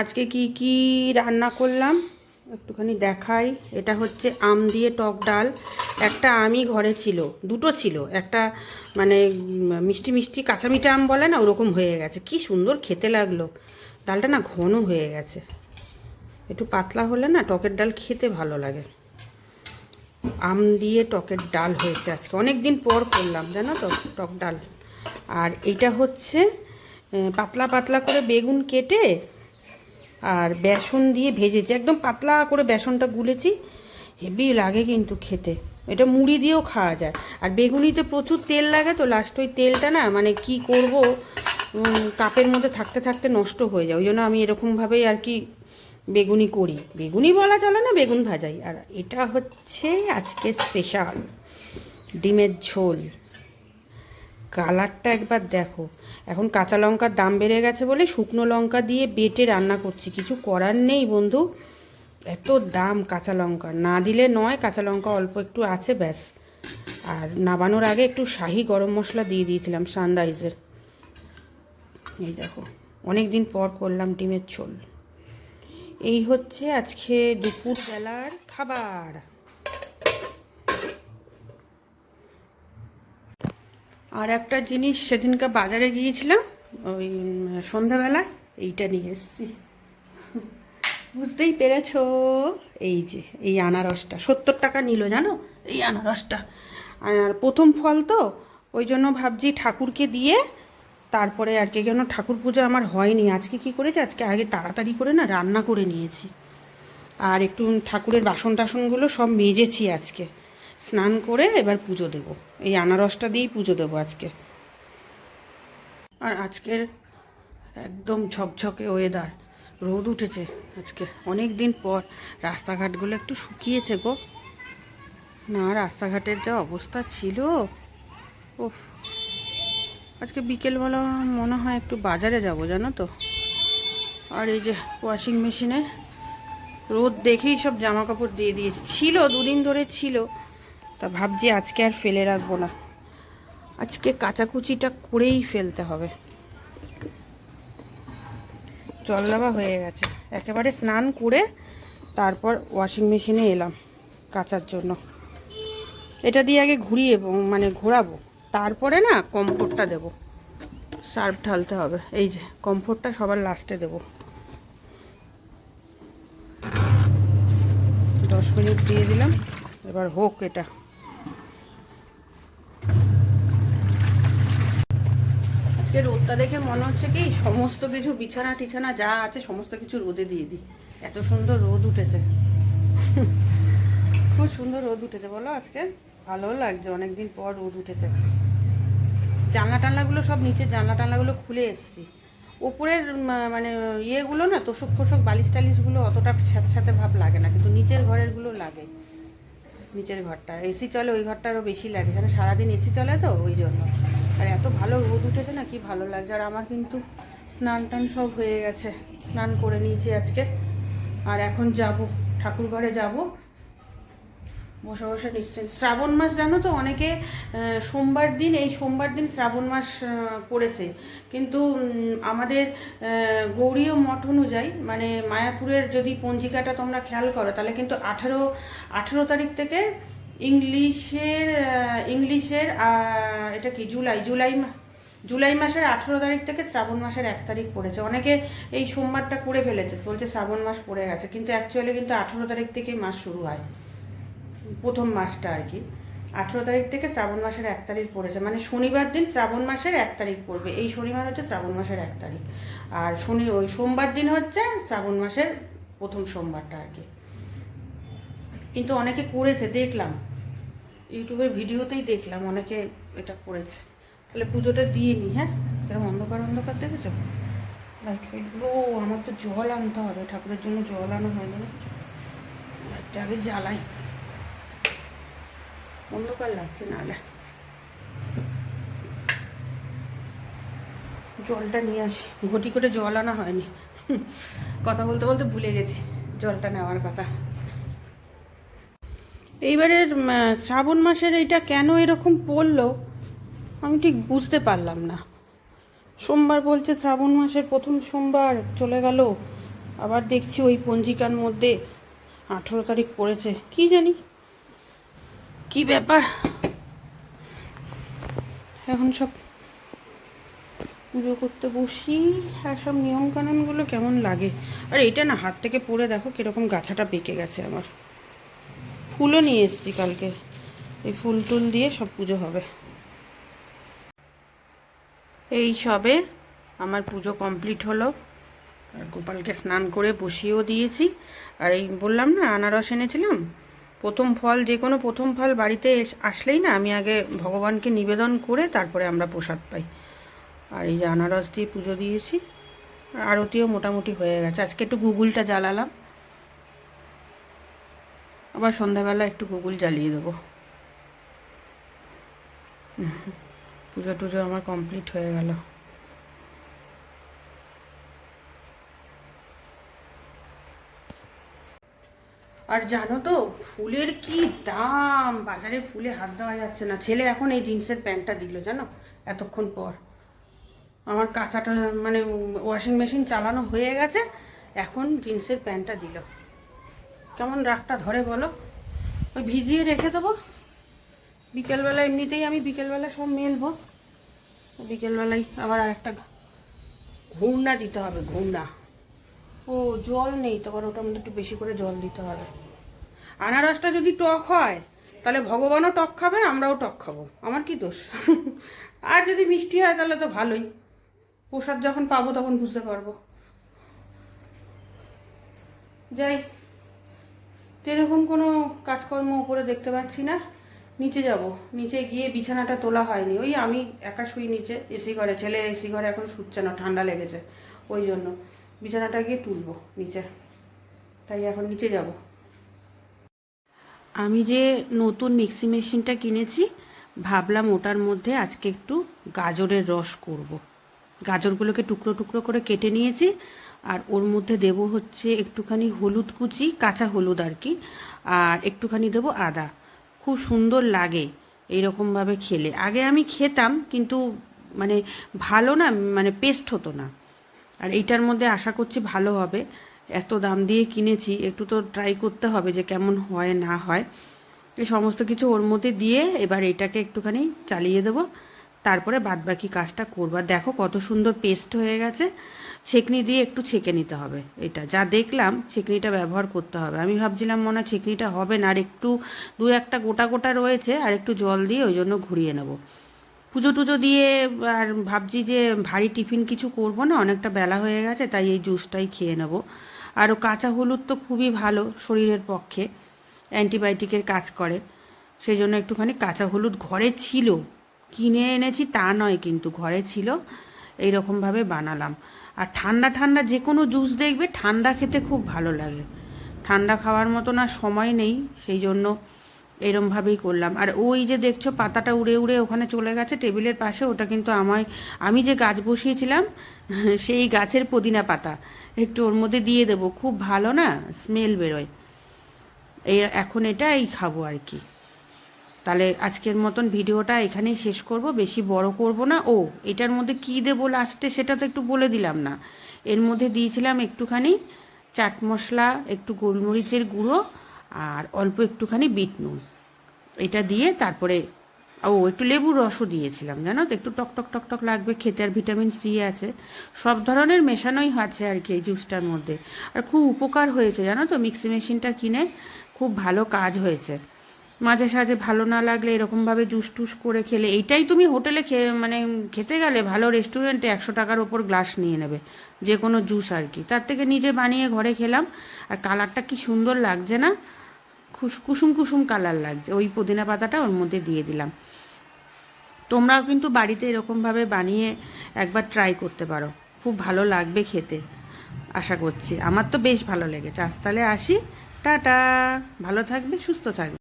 আজকে কি কি রান্না করলাম? একটুখানি দেখাই। এটা হচ্ছে আম দিয়ে টক ডাল। একটা আমই ঘরে ছিল, দুটো ছিল। একটা মানে মিষ্টি মিষ্টি কাঁচা মিঠা আম বলে না, ওরকম হয়ে গেছে। কি সুন্দর খেতে লাগল। ডালটা না ঘন হয়ে গেছে। একটু পাতলা হলে না টকের ডাল খেতে ভালো লাগে। আম দিয়ে টকের ডাল হয়েছে আজকে। অনেক দিন পর করলাম, জানো তো, টক ডাল। আর এটা হচ্ছে পাতলা পাতলা করে বেগুন কেটে আর বেসন দিয়ে ভেজেছি, একদম পাতলা করে বেসনটা গুলেছি। হেভি লাগে কিন্তু খেতে। এটা মুড়ি দিয়েও খাওয়া যায়। আর বেগুনিতে প্রচুর তেল লাগে তো লাস্ট ওই তেলটা না মানে কি করব কাপের মধ্যে থাকতে থাকতে নষ্ট হয়ে যায়। ওই জন্য আমি এরকমভাবেই আর কি বেগুনি করি। বেগুনি বলা চলে না, বেগুন ভাজাই। আর এটা হচ্ছে আজকে স্পেশাল ডিমের ঝোল। কালারটা একবার দেখো। এখন কাঁচা লঙ্কার দাম বেড়ে গেছে বলে শুকনো লঙ্কা দিয়ে বেটে রান্না করছি। কিছু করার নেই বন্ধু। এত দাম কাঁচা লঙ্কা। না দিলে নয়, কাঁচা লঙ্কা অল্প একটু আছে, ব্যাস। আর নাবানোর আগে একটু শাহি গরম মশলা দিয়ে দিয়েছিলাম, সানরাইজের। এই দেখো অনেক দিন পর করলাম ডিমের ঝোল। এই হচ্ছে আজকে দুপুর বেলার খাবার। আর একটা জিনিস সেদিনকে বাজারে গিয়েছিলাম, ওই সন্ধ্যাবেলায়, এইটা নিয়ে এসেছি। বুঝতেই পেরেছ? এই যে, এই আনারসটা, সত্তর টাকা নিল, জানো? এই আনারসটা। আর প্রথম ফল তো, ওই জন্য ভাবছি ঠাকুরকে দিয়ে, তারপরে আর কি কেন ঠাকুর পুজো আমার হয়নি। আজকে কি করেছি? আজকে আগে তাড়াতাড়ি করে না রান্না করে নিয়েছি। আর একটু ঠাকুরের বাসন টাসনগুলো সব মেজেছি আজকে। স্নান করে এবার পুজো দেব। এই আনারসটা দিয়েই পুজো দেবো আজকে। আর আজকের একদম ঝকঝকে ওয়েদার রোদ উঠেছে আজকে। অনেক দিন পর রাস্তাঘাটগুলো একটু শুকিয়েছে গো। না, রাস্তাঘাটের যা অবস্থা ছিল ওফ আজকে বিকেলবেলা মনে হয় একটু বাজারে যাব, জানো তো। আর এই যে ওয়াশিং মেশিনে রোদ দেখেই সব জামা কাপড় দিয়ে দিয়েছি। ছিল, দুদিন ধরে ছিল। তা ভাবছি আজকে আর ফেলে রাখব না। আজকে কাচাকুচিটা করেই ফেলতে হবে। জল দেওয়া হয়ে গেছে। একেবারে স্নান করে তারপর ওয়াশিং মেশিনে এলাম কাচার জন্য। এটা দিয়ে আগে ঘুরিয়ে মানে ঘোরাবো। তারপরে না কমফোর্টটা দেবো। সার্ফ ঢালতে হবে। এই যে কমফোর্টটা সবার লাস্টে দেবো। দশ মিনিট দিয়ে দিলাম। এবার হোক এটা। আজকে রোদটা দেখে মনে হচ্ছে কি সমস্ত কিছু বিছানা টিছানা যা আছে সমস্ত কিছু রোদে দিয়ে দিই। এত সুন্দর রোদ উঠেছে। খুব সুন্দর রোদ উঠেছে, বলো আজকে? ভালো লাগছে, অনেকদিন পর রোদ উঠেছে। জানলা টানলাগুলো সব নিচের জানলা টানলাগুলো খুলে এসছি। ওপরের মানে ইয়েগুলো না, তোষক ফোষক বালিশ টালিশগুলো অতটা সাথে সাথে ভাব লাগে না, কিন্তু নিচের ঘরেরগুলো লাগে। নিচের ঘরটা, এসি চলে, ওই ঘরটা আরও বেশি লাগে। সারাদিন এসি চলে তো, ওই জন্য। আর এত ভালো রোদ উঠেছে না, কি ভালো লাগছে। আর আমার কিন্তু স্নান টান সব হয়ে গেছে। স্নান করে নিয়েছি আজকে। আর এখন যাব, ঠাকুর ঘরে যাব। বসে বসে নিশ্চয় শ্রাবণ মাস জানো তো, অনেকে সোমবার দিন, এই সোমবার দিন শ্রাবণ মাস করেছে। কিন্তু আমাদের গৌরীয় মঠ অনুযায়ী মানে মায়াপুরের যদি পঞ্জিকাটা তোমরা খেয়াল করো, তাহলে কিন্তু আঠেরো আঠেরো তারিখ থেকে ইংলিশের ইংলিশের এটা কি, জুলাই জুলাই জুলাই মাসের আঠেরো তারিখ থেকে শ্রাবণ মাসের এক তারিখ পড়েছে। অনেকে এই সোমবারটা করে ফেলেছে, বলছে শ্রাবণ মাস পড়ে গেছে, কিন্তু অ্যাকচুয়ালি কিন্তু আঠেরো তারিখ থেকে মাস শুরু হয়। প্রথম মাসটা আর কি। আঠেরো তারিখ থেকে শ্রাবণ মাসের এক তারিখ পড়েছে মানে শনিবার দিন শ্রাবণ মাসের এক তারিখ পড়বে। এই শনিবার হচ্ছে শ্রাবণ মাসের এক তারিখ। আর শনি, ওই সোমবার দিন হচ্ছে শ্রাবণ মাসের প্রথম সোমবারটা আর কি। কিন্তু অনেকে করেছে, দেখলাম। ইউটিউবের ভিডিওতেই দেখলাম, অনেকে এটা করেছে। তাহলে পুজোটা দিয়ে নি হ্যাঁ? এরকম অন্ধকার অন্ধকার দেখেছ? লাইট ফাইটগুলো আমার তো জল আনতে হবে, ঠাকুরের জন্য জল আনা হয়নি লাইটটা আগে জ্বালাই। অন্ধকার লাগছে নাহলে জলটা নিয়ে আসি। ঘটি করে জল আনা হয়নি। কথা বলতে বলতে ভুলে গেছি, জলটা নেওয়ার কথা। এইবারের শ্রাবণ মাসের এইটা কেন এরকম পড়ল, আমি ঠিক বুঝতে পারলাম না। সোমবার বলছে শ্রাবণ মাসের প্রথম সোমবার চলে গেল, আবার দেখছি ওই পঞ্জিকার মধ্যে আঠেরো তারিখ পড়েছে, কি জানি? কি ব্যাপার? এখন সব পুজো করতে বসি, আর সব নিয়মকানুনগুলো কেমন লাগে? আর এটা না, হাত থেকে পড়ে দেখো কীরকম গাছাটা বেঁকে গেছে আমার। ফুলও নিয়ে এসেছি কালকে। এই ফুল টুল দিয়ে সব পুজো হবে। এই সবে আমার পুজো কমপ্লিট হলো। আর গোপালকে স্নান করে বসিয়েও দিয়েছি। আর এই বললাম না, আনারস এনেছিলাম। প্রথম ফল, যে কোনো প্রথম ফল বাড়িতে আসলেই না, আমি আগে ভগবানকে নিবেদন করে তারপরে আমরা প্রসাদ পাই। আর এই যে আনারস দিয়ে পুজো দিয়েছি। আরতিও মোটামুটি হয়ে গেছে। আজকে একটু গুগলটা জ্বালালাম। আবার সন্ধ্যাবেলা একটু গুগল জ্বালিয়ে দেবো। পুজো টুজো আমার কমপ্লিট হয়ে গেল। আর জানো তো, ফুলের কি দাম? বাজারে ফুলে হাত দেওয়া যাচ্ছে না। ছেলে এখন এই জিন্সের প্যান্টটা দিল, জানো, এতক্ষণ পর। আমার কাঁচাটা মানে ওয়াশিং মেশিন চালানো হয়ে গেছে, এখন জিন্সের প্যান্টটা দিল। কেমন রাগটা ধরে বলো? ওই ভিজিয়ে রেখে দেবো। বিকেলবেলা এমনিতেই আমি বিকেলবেলা সব মেলবো। বিকেলবেলায় আবার আরেকটা ঘূর্ণা দিতে হবে ঘূর্ণা ও, জল নেই তো, আবার ওটার মধ্যে একটু বেশি করে জল দিতে হবে। আনারসটা যদি টক হয়, তাহলে ভগবানও টক খাবে, আমরাও টক খাব। আমার কি দোষ? আর যদি মিষ্টি হয়, তাহলে তো ভালোই। প্রসাদ যখন পাবো, তখন বুঝতে পারব। যাই এরকম কোনো কাজকর্ম উপরে দেখতে পাচ্ছি না। নিচে যাব। নিচে গিয়ে বিছানাটা তোলা হয়নি। ওই আমি একা শুই নিচে, এসি ঘরে। ছেলে এসি ঘরে এখন শুচ্ছে না, ঠান্ডা লেগেছে। ওই জন্য বিছানাটা গিয়ে তুলবো নিচে। তাই এখন নিচে যাব। আমি যে নতুন মিক্সি মেশিনটা কিনেছি, ভাবলাম ওটার মধ্যে আজকে একটু গাজরের রস করব। গাজরগুলোকে টুকরো টুকরো করে কেটে নিয়েছি। আর ওর মধ্যে দেব হচ্ছে একটুখানি হলুদ কুচি, কাঁচা হলুদ আর কি। আর একটুখানি দেবো আদা। খুব সুন্দর লাগে এইরকমভাবে খেলে। আগে আমি খেতাম, কিন্তু মানে ভালো না মানে পেস্ট হতো না। আর এইটার মধ্যে আশা করছি ভালো হবে। এত দাম দিয়ে কিনেছি, একটু তো ট্রাই করতে হবে যে কেমন হয় না হয়। এই সমস্ত কিছু ওর মধ্যে দিয়ে এবার এটাকে একটুখানি চালিয়ে দেবো। তারপরে বাদবাকি কাজটা করব। আর দেখো কত সুন্দর পেস্ট হয়ে গেছে। ছেকনি দিয়ে একটু ছেঁকে নিতে হবে এটা। যা দেখলাম, ছেকনিটা ব্যবহার করতে হবে। আমি ভাবছিলাম মনে হয় ছেকনিটা হবে না। আর একটু, দু একটা গোটা গোটা রয়েছে। আর একটু জল দিয়ে ওই জন্য ঘুরিয়ে নেব। পুজো টুজো দিয়ে, আর ভাবছি যে ভারী টিফিন কিছু করব না। অনেকটা বেলা হয়ে গেছে, তাই এই জুসটাই খেয়ে নেব। আর কাঁচা হলুদ তো খুবই ভালো শরীরের পক্ষে। অ্যান্টিবায়োটিকের কাজ করে। সেই জন্য একটুখানি কাঁচা হলুদ ঘরে ছিল। কিনে এনেছি, তা নয় কিন্তু ঘরে ছিল এই রকমভাবে বানালাম। আর ঠান্ডা ঠান্ডা যে কোনো জুস দেখবে ঠান্ডা খেতে খুব ভালো লাগে। ঠান্ডা খাওয়ার মতো না সময় নেই, সেই জন্য এরমভাবেই করলাম। আর ওই যে দেখছ পাতাটা উড়ে উড়ে ওখানে চলে গেছে টেবিলের পাশে, ওটা কিন্তু আমায় আমি যে গাছ বসিয়েছিলাম, সেই গাছের পুদিনা পাতা, একটু ওর মধ্যে দিয়ে দেবো। খুব ভালো না, স্মেল বেরোয়। এই এখন এটা এই খাব আর কি। তাহলে আজকের মতন ভিডিওটা এখানেই শেষ করব, বেশি বড় করব না। ও, এটার মধ্যে কী দেবো লাস্টে সেটা তো একটু বলে দিলাম না। এর মধ্যে দিয়েছিলাম একটুখানি চাট মশলা, একটু গোলমরিচের গুঁড়ো আর অল্প একটুখানি বিট নুন। এটা দিয়ে তারপরে, ও, একটু লেবুর রসও দিয়েছিলাম, জানো তো? একটু টক টক টক টক লাগবে, খেতে আর ভিটামিন সি আছে। সব ধরনের মেশানোই আছে আর কি এই জুসটার মধ্যে। আর খুব উপকার হয়েছে, জানো তো? মিক্সি মেশিনটা কিনে খুব ভালো কাজ হয়েছে। মাঝে সাঝে ভালো না লাগলে এরকমভাবে জুস টুস করে খেলে, এইটাই তুমি হোটেলে খেয়ে মানে খেতে গেলে ভালো রেস্টুরেন্টে একশো টাকার ওপর গ্লাস নিয়ে নেবে যে কোনো জুস আর কি। তার থেকে নিজে বানিয়ে ঘরে খেলাম, আর কালারটা কি সুন্দর লাগছে না? কুসুম কুসুম কালার লাগছে, ওই পুদিনা পাতাটা ওর মধ্যে দিয়ে দিলাম। তোমরাও কিন্তু বাড়িতে এরকমভাবে বানিয়ে একবার ট্রাই করতে পারো, খুব ভালো লাগবে খেতে, আশা করছি। আমার তো বেশ ভালো লেগেছে। আজ তাহলে আসি, টাটা, ভালো থাকবে, সুস্থ থাকবে।